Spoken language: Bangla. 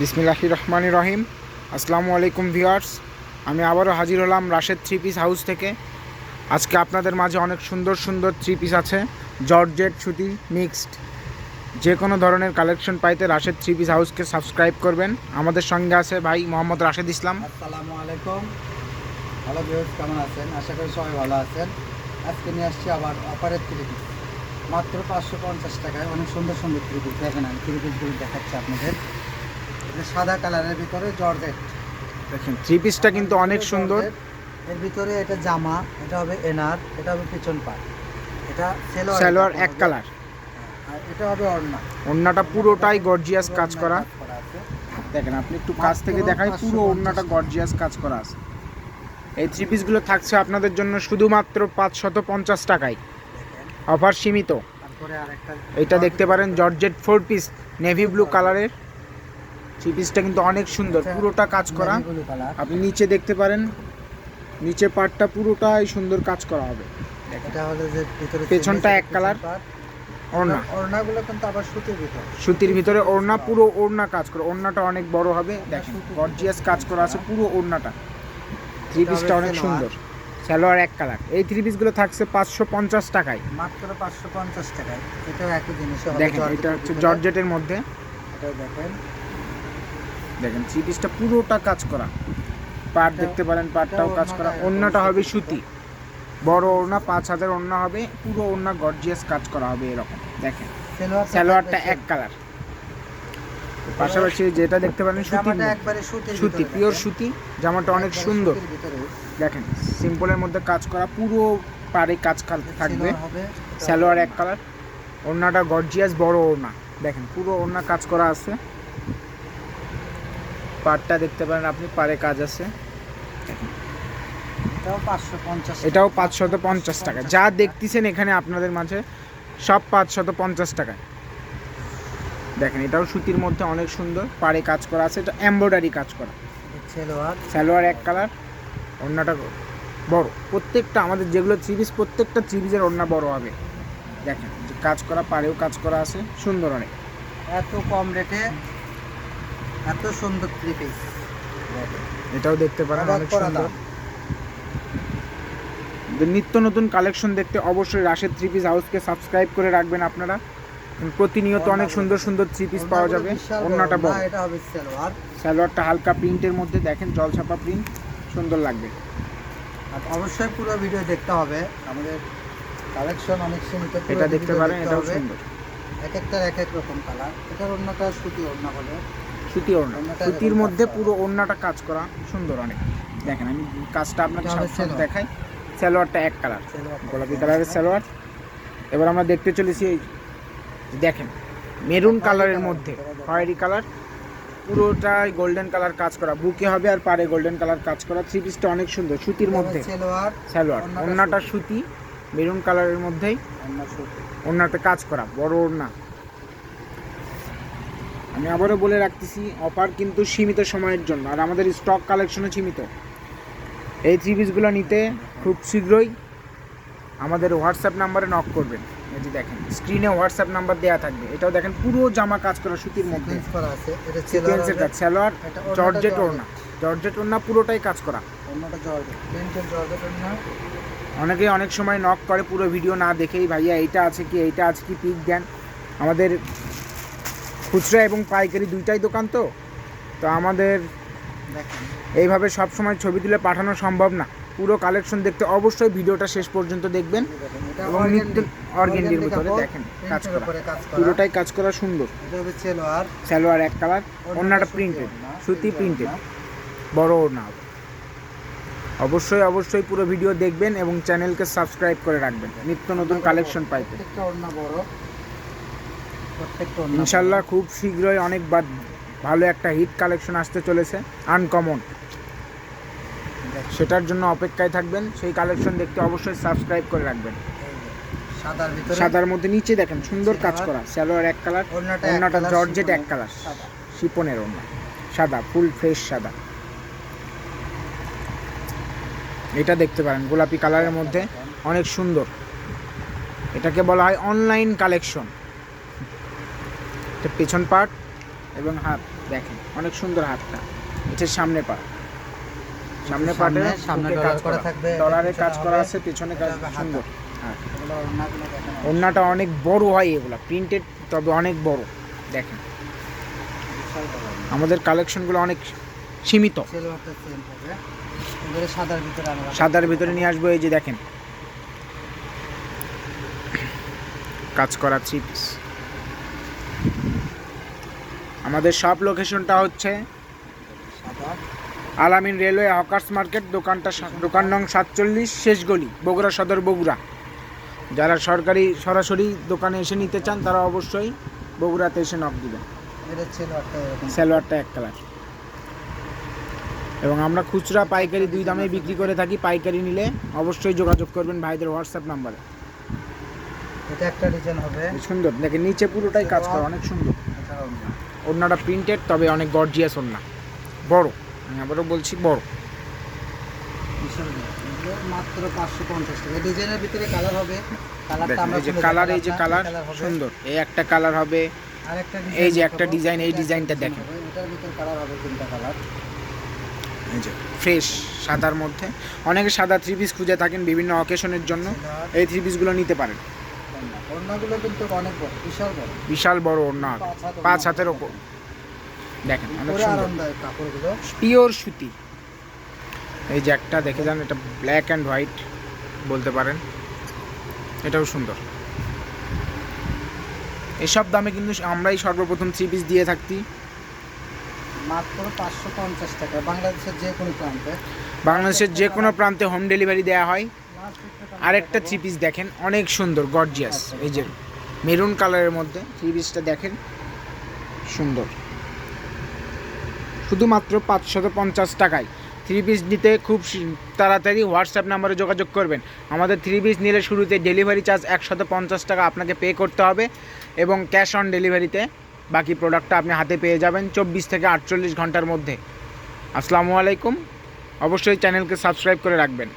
বিসমিল্লাহি রহমান রহিম। আসসালামু আলাইকুম ভিওয়ার্স আমি আবারও হাজির হলাম রাশেদ থ্রি পিস হাউস থেকে। আজকে আপনাদের মাঝে অনেক সুন্দর সুন্দর থ্রি পিস আছে জর্জেট সুতি মিক্সড। যে কোনো ধরনের কালেকশন পাইতে রাশেদ থ্রি পিস হাউসকে সাবস্ক্রাইব করবেন। আমাদের সঙ্গে আছে ভাই মোহাম্মদ রাশেদ ইসলাম। আসসালামু আলাইকুম। ভালো ভিউয়ার্স, কেমন আছেন? আশা করি সবাই ভালো আছেন। আজকে নিয়ে আসছি আবার অপারের থ্রি পিস। মাত্র পাঁচশো পঞ্চাশ টাকায় অনেক সুন্দর সুন্দর থ্রি পিস। দেখেন আমি থ্রি পিসগুলো দেখাচ্ছি আপনাদের। সাদা কালারের ভিতরে জর্জেট। দেখেন থ্রি পিসটা কিন্তু অনেক সুন্দর। এর ভিতরে এটা জামা এটা হবে এনার এটা হবে পিছন পাট। এটা সেলোয়ার সালোয়ার এক কালার। আর এটা হবে অর্ণা ওড়নাটা পুরোটাই গর্জিয়াস কাজ করা। করা দেখেন আপনি একটু কাছ থেকে দেখাই পুরো ওড়নাটা গর্জিয়াস কাজ করা আছে। এই থ্রি পিসগুলো থাকছে আপনাদের জন্য শুধুমাত্র পাঁচশত পঞ্চাশ টাকায়। অফার সীমিত। এটা দেখতে পারেন georgette. Four piece navy blue কালারের থ্রি পিসটা কিন্তু অনেক সুন্দর পুরোটা কাজ করা। আপনি নিচে দেখতে পারেন নিচে পাটটা পুরোটাই সুন্দর কাজ করা হবে। এটা হলো যে ভিতরে পেছনটা এক কালার। ওড়না। ওড়নাগুলো কিন্তু আবার সুতির ভিতর। সুতির ভিতরে ওড়না পুরো ওড়না কাজ করা ওড়নাটা অনেক বড় হবে। দেখেন গর্জিয়াস কাজ করা আছে পুরো ওড়নাটা। থ্রি পিসটা অনেক সুন্দর। সালোয়ার এক কালার। এই থ্রি পিসগুলো থাকছে পাঁচশো পঞ্চাশ টাকায়। মাত্র পাঁচশো পঞ্চাশ টাকায়। এটাও একই জিনিস দেখেন এটা হচ্ছে জর্জেটের মধ্যে। এটাও দেখেন। দেখেন থ্রি পিসটা পুরোটা কাজ করা। পাট দেখতে পারেন পাটটাও কাজ করা। ওড়নাটা হবে সুতি। বড় ওড়না পাঁচ হাজার ওড়না হবে পুরো ওড়না গর্জিয়াস কাজ করা হবে এরকম। দেখেন সালোয়ারটা এক কালার পাশাপাশি যেটা দেখতে পারেন সুতি সুতি পিওর সুতি। জামাটা অনেক সুন্দর। দেখেন সিম্পলের মধ্যে কাজ করা পুরো পাড়ে কাজ থাকবে। সালোয়ার এক কালার ওড়নাটা গর্জিয়াস বড় ওড়না। দেখেন পুরো ওড়না কাজ করা আছে। পাড়টা দেখতে পারেন আপনি পাড়ে কাজ আছে। এটাও পাঁচশত পঞ্চাশ টাকা। যা দেখতেছেন এখানে আপনাদের মাঝে সব পাঁচশত পঞ্চাশ টাকায়। দেখেন এটাও সুতির মধ্যে অনেক সুন্দর পাড়ে কাজ করা আছে এটা এমব্রয়ডারি কাজ করা। সালোয়ার। সালোয়ার এক কালার ওড়নাটা বড়। প্রত্যেকটা আমাদের যেগুলো থ্রি পিস প্রত্যেকটা থ্রি পিসের ওড়না বড় হবে। দেখেন যে কাজ করা পাড়েও কাজ করা আছে সুন্দর অনেক। এত কম রেটে এত সুন্দর থ্রি পিস এটাও দেখতে পারেন অনেক সুন্দর। নিত্য নতুন কালেকশন দেখতে অবশ্যই রাশেদ থ্রি পিস হাউসকে সাবস্ক্রাইব করে রাখবেন আপনারা। প্রতিনিয়ত অনেক সুন্দর সুন্দর থ্রি পিস পাওয়া যাবে। ওড়নাটা বড়। এটা হবে সালোয়ার। সালোয়ারটা হালকা প্রিন্টের মধ্যে দেখেন জলছাপা প্রিন্ট সুন্দর লাগবে। আর অবশ্যই পুরো ভিডিও দেখতে হবে। আমাদের কালেকশন অনেক সীমিত এটা দেখতে পারেন এটাও সুন্দর। এক একটার এক এক রকম কালার এটার অন্যটা সুতি অন্য হবে সুতি ওড়না। সুতির মধ্যে পুরো ওড়নাটা কাজ করা সুন্দর অনেক। দেখেন আমি কাজটা আপনাকে সামনে দেখাই। সালোয়ারটা এক কালার। গোলাপি কালারের সালোয়ার। এবার আমরা দেখতে চলেছি এই দেখেন মেরুন কালারের মধ্যে খয়েরি কালার। পুরোটাই গোল্ডেন কালার কাজ করা। বুকে হবে আর পারে গোল্ডেন কালার কাজ করা। থ্রি পিসটা অনেক সুন্দর সুতির মধ্যে। সালোয়ার সালোয়ার। ওড়নাটা সুতি। মেরুন কালারের মধ্যেই ওড়নাতে কাজ করা বড় ওড়না। আমি আবারও বলে রাখতেছি অফার কিন্তু সীমিত সময়ের জন্য আর আমাদের স্টক কালেকশনও সীমিত। এই থ্রি পিসগুলো নিতে খুব শীঘ্রই আমাদের হোয়াটসঅ্যাপ নাম্বারে নক করবেন। এই যে দেখেন স্ক্রিনে হোয়াটসঅ্যাপ নাম্বার দেওয়া থাকবে। এটাও দেখেন পুরো জামা কাজ করা সুতির মধ্যে। এটা সিকোয়েন্সের কাজ সালোয়ার এটা জর্জেট। ওড়না। জর্জেট। ওড়না পুরোটাই কাজ করা। অনেকেই অনেক সময় নক করে পুরো ভিডিও না দেখেই ভাইয়া এইটা আছে কি এইটা আছে কি পিক দেন। আমাদের খুচরা এবং পাইকারি দুইটাই দোকান তো? তো আমাদের এইভাবে সব সময় ছবি তুলে পাঠানো সম্ভব না। পুরো কালেকশন দেখতে অবশ্যই ভিডিওটা শেষ পর্যন্ত দেখবেন এবং অর্গেন্ডির ভিতরে দেখেন কাজ করা। পুরোটাই কাজ করা সুন্দর। সালোয়ার। এক কালার ওড়নাটা প্রিন্টেড সুতি প্রিন্টেড বড় হবে অবশ্যই অবশ্যই পুরো ভিডিও দেখবেন এবং চ্যানেলকে সাবস্ক্রাইব করে রাখবেন। নিত্য নতুন কালেকশন পাইতে। প্রত্যেকটা ইনশাল্লাহ খুব শীঘ্রই অনেক ভালো একটা হিট কালেকশন আসতে চলেছে আনকমন সেটার জন্য অপেক্ষায় থাকবেন সেই কালেকশন দেখতে অবশ্যই সাবস্ক্রাইব করে রাখবেন। সাদার ভিতরে সাদার মধ্যে নিচে দেখেন সুন্দর কাজ করা স্যালোয়ার এক কালার ওড়নাটা কালার, জর্জেট এক কালার শিপনের ওড়না সাদা ফুল ফ্রেশ সাদা। এটা দেখতে পারেন গোলাপি কালারের মধ্যে অনেক সুন্দর। এটাকে বলা হয় অনলাইন কালেকশন এটা পেছন পার্ট এবং হাত দেখেন অনেক সুন্দর হাতটা। এটার সামনে পার্ট সামনে পাটে সামনে- কাজ করা থাকবে, ডলারে কাজ করা আছে পেছনে কাজ সুন্দর। হ্যাঁ। ওড়নাটা অনেক বড় হয় এগুলো প্রিন্টেড তবে অনেক বড়। দেখেন। আমাদের কালেকশনগুলো অনেক সীমিত। সাদার ভিতরে নিয়ে আসব এই যে দেখেন। কাজ করা থ্রি পিস আমাদের সব লোকেশনটা হচ্ছে আলামিন রেলওয়ে হকার্স মার্কেট দোকানটা দোকান নং সাতচল্লিশ শেষ গলি বগুড়া সদর বগুড়া। যারা সরকারি সরাসরি দোকানে এসে নিতে চান তারা অবশ্যই বগুড়াতে এসে নক দিবেন। সালোয়ারটা এক কালার এবং আমরা খুচরা পাইকারি দুই দামে বিক্রি করে থাকি পাইকারি নিলে অবশ্যই যোগাযোগ করবেন ভাইদের হোয়াটসঅ্যাপ নাম্বারে। এটা একটা ডিজাইন হবে। সুন্দর দেখেন নিচে পুরোটাই কাজ করা অনেক সুন্দর। ওড়নাটা প্রিন্টেড তবে অনেক গর্জিয়াস ওড়না। বড় আমি আবারও বলছি বড়। মাত্র পাঁচশো পঞ্চাশ টাকা। ডিজাইনের ভিতরে কালার হবে কালার এই যে কালার সুন্দর। এই একটা কালার হবে এই যে একটা design, এই ডিজাইনটা দেখেন। এই যে ফ্রেশ সাদার মধ্যে। অনেকে সাদা থ্রি পিস খুঁজে থাকেন বিভিন্ন অকেশনের জন্য। এই থ্রি পিসগুলো নিতে পারেন। ওড়নাগুলো কিন্তু অনেক বড় বিশাল বড়। বিশাল বড় ওড়না। পাঁচ হাতের। ওপর দেখেন অনেক সুন্দর। কাপড়গুলো পিওর সুতি। এই যে একটা দেখে যান এটা ব্ল্যাক অ্যান্ড হোয়াইট বলতে পারেন। এটাও সুন্দর। এসব দামে কিন্তু আমরাই সর্বপ্রথম থ্রি পিস দিয়ে থাকতি। মাত্র পাঁচশো পঞ্চাশ টাকা। বাংলাদেশের যে কোনো প্রান্তে। বাংলাদেশের যে কোনো প্রান্তে হোম ডেলিভারি দেওয়া হয়। আরেকটা থ্রি পিস দেখেন, অনেক সুন্দর গর্জিয়াস এই যে মেরুন কালারের মধ্যে থ্রি পিসটা দেখেন, সুন্দর। শুধুমাত্র পাঁচশত পঞ্চাশ টাকায়। থ্রি পিস নিতে খুব তাড়াতাড়ি হোয়াটসঅ্যাপ নাম্বারে যোগাযোগ করবেন। আমাদের থ্রি পিস নিলে শুরুতে ডেলিভারি চার্জ একশত পঞ্চাশ টাকা আপনাকে পে করতে হবে এবং ক্যাশ অন ডেলিভারিতে বাকি প্রোডাক্টটা আপনি হাতে পেয়ে যাবেন চব্বিশ থেকে আটচল্লিশ ঘণ্টার মধ্যে। আসসালামু আলাইকুম। অবশ্যই চ্যানেলকে সাবস্ক্রাইব করে রাখবেন।